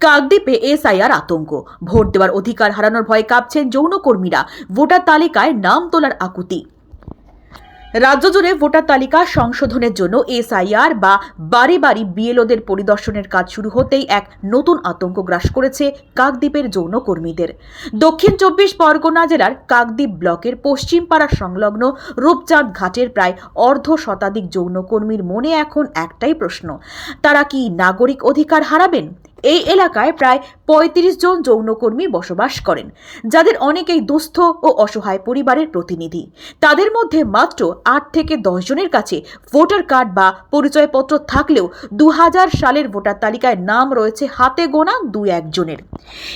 কাকদ্বীপে SIR আতঙ্ক। Vote দেওয়ার অধিকার হারানোর ভয়ে কাঁপছেন যৌনকর্মীরা। ভোটার তালিকায় নাম তোলার আকুতি। রাজ্য জুড়ে ভোটার তালিকা সংশোধনের জন্য এসআইআর বা বাড়ি বাড়ি বিএলওদের পরিদর্শনের কাজ শুরু হতেই এক নতুন আতঙ্ক গ্রাস করেছে কাকদ্বীপের যৌনকর্মীদের। দক্ষিণ চব্বিশ পরগনা জেলার কাকদ্বীপ ব্লকের পশ্চিমপাড়া সংলগ্ন রূপচাঁদ ঘাটের প্রায় অর্ধ শতাধিক যৌনকর্মীর মনে এখন একটাই প্রশ্ন, তারা কি নাগরিক অধিকার হারাবেন? এই এলাকায় প্রায় ৩৫ জন যৌনকর্মী বসবাস করেন, যাদের অনেকেই দুস্থ ও অসহায় পরিবারের প্রতিনিধি। তাদের মধ্যে মাত্র আট থেকে দশ জনের কাছে ভোটার কার্ড বা পরিচয়পত্র থাকলেও দু হাজার সালের ভোটার তালিকায় নাম রয়েছে হাতে গোনা দু একজনের।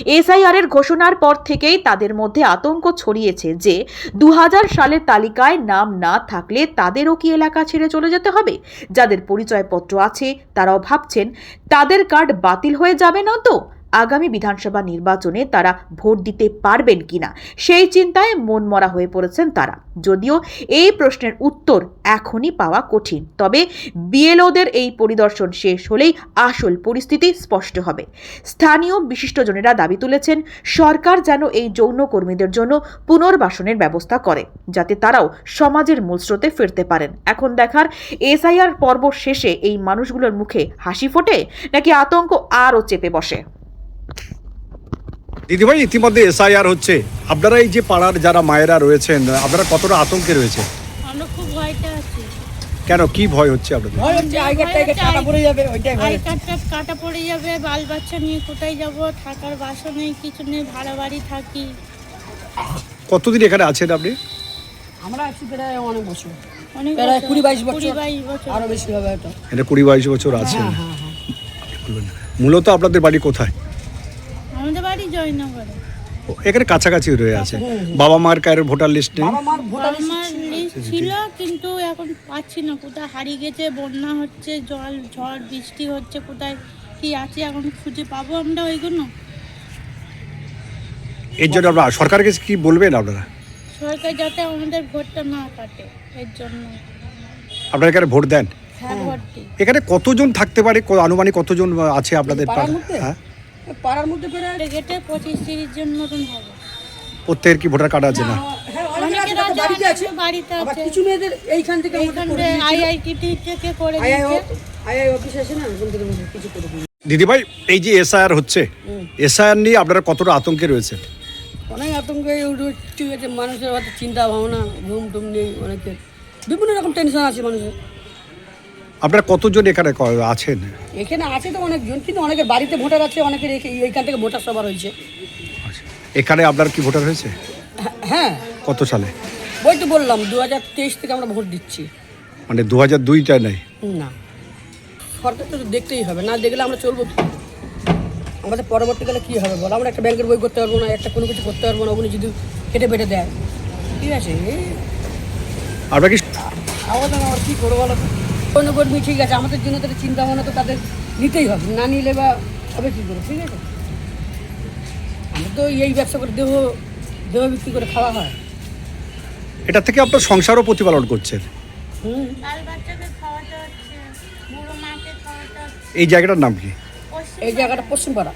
এসআইআর এর ঘোষণার পর থেকেই তাদের মধ্যে আতঙ্ক ছড়িয়েছে যে দু হাজার সালের তালিকায় নাম না থাকলে তাদেরও কি এলাকা ছেড়ে চলে যেতে হবে? যাদের পরিচয়পত্র আছে, তারাও ভাবছেন, তাদের কার্ড বাতিল হয়ে যাবে না তো? আগামী বিধানসভা নির্বাচনে তারা ভোট দিতে পারবেন কিনা? সেই চিন্তায় মনমরা হয়ে পড়েছেন তারা। যদিও এই প্রশ্নের উত্তর এখনই পাওয়া কঠিন, তবে বিএলওদের এই পরিদর্শন শেষ হলেই আসল পরিস্থিতি স্পষ্ট হবে। স্থানীয় বিশিষ্টজনেরা দাবি তুলেছেন, সরকার যেন এই যৌন কর্মীদের জন্য পুনর্বাসনের ব্যবস্থা করে, যাতে তারাও সমাজের মূলস্রোতে ফিরতে পারেন। এখন দেখার এসআইআর পর্ব শেষে এই মানুষগুলোর মুখে হাসি ফোটে, নাকি আতঙ্ক আরও চেপে বসে? দিদিভাই ইতিমধ্যে এসআইআর হচ্ছে। আপনারা এই যে পাড়ার যারা মায়েরা রয়েছেন আপনারা কতটা আতঙ্কে রয়েছে আমরা খুব ভয়তে আছি। কেন কি ভয় হচ্ছে আপনাদের? কাটা পড়ে যাবে ওইটাই ভয় আই কার্ডটা কাটা পড়ে যাবে বাল বাচ্চা নিয়ে কোথায় যাব থাকার বাসা নেই কিছু নেই ভাড়া বাড়ি থাকি। কতদিন এখানে আছেন আপনি? আমরা আছি প্রায় অনেক বছর। অনেক প্রায় কুড়ি বাইশ বছর। আরও বেশি হবে এটা এটা কুড়ি বাইশ বছর আছেন। হ্যাঁ হ্যাঁ হ্যাঁ। মূলত আপনাদের বাড়ি কোথায়? বাড়ি জয়নগরে। এখানে কাছাকাছি রয়ে আছে। বাবা মার কায়ের ভোটার লিস্ট নেই? বাবা মার লিস্ট ছিল। কিন্তু এখন পাচ্ছি না। কোথায় হারিয়ে গেছে বন্যা হচ্ছে জল ঝড় বৃষ্টি হচ্ছে কোথায় কি আছে এখন খুঁজে পাবো আমরা ওইগুলো? এর জন্য আপনারা সরকারকে কি বলবেন আপনারা? সরকার যাতে আমাদের ভোটটা না কাটে এর জন্য। আপনারা এখানে ভোট দেন? হ্যাঁ এখানে কতজন থাকতে পারে? আনুমানিক কতজন আছে আপনাদের? হ্যাঁ। পাড়ার মধ্যে প্রায় গেটে পঁচিশ তিরিশ জন মতন হবে। প্রত্যেকের কি ভোটার কার্ড আছে না? হ্যাঁ অনেকের আছে, অনেকের আছে, বাড়িতে আছে। অনেকের বাড়িতে আবার আছে। কিছু মেয়েদের এইখান থেকে এইখান থেকে আইআইটি থেকে করে আইআই দিচ্ছে আইআই অফিস আছে না? ওখান থেকে আমাদের কিছু করে দিই দিদিভাই এই যে এসআইআর হচ্ছে এসআইআর নিয়ে আপনারা কতটা আতঙ্কে রয়েছে অনেক আতঙ্ক ঠিক আছে মানুষের হয়তো চিন্তা ভাবনা ঘুম টুম নেই অনেকের। বিভিন্ন রকম টেনশন আছে মানুষের। আপনারা কতজন এখানে ক- আছেন? এখানে আছে তো অনেকজন কিন্তু অনেকের বাড়িতে ভোটার আছে অনেকের এইখান থেকে ভোটার সবার হয়েছে। আচ্ছা। এখানে আপনার কি ভোটার হয়েছে? হ্যাঁ। কত সালে? ওই তো বললাম দু হাজার তেইশ থেকে আমরা ভোট দিচ্ছি। মানে দু হাজার দুইটা নেই? না। সরকার তো দেখতেই হবে না দেখলে আমরা চলবো কি? আমাদের পরবর্তীকালে কী হবে বলো? আমরা একটা ব্যাংকের বই করতে পারব না একটা কোনো কিছু করতে পারব না ওগুলো যদি কেটে বেটে দেয়। ঠিক আছে এই আপনার কি আমাদের আমার কী করব বলো তো? কর্মী ঠিক আছে আমাদের জন্য তাদের চিন্তা ভাবনা তো তাদের নিতেই হবে। না নিলে বা হবে কী করে ঠিক আছে? আমরা তো এই ব্যবসা করে দেহ দেহ বিক্রি করে খাওয়া হয়। এটা থেকে আপনার সংসারও প্রতিপালন করছেন হুম। বাল বাচ্চাকে খাওয়াতে হচ্ছে বুড়ো মাকে খাওয়াতে হচ্ছে। এই জায়গাটার নাম কি? এই জায়গাটা পশ্চিমপাড়া।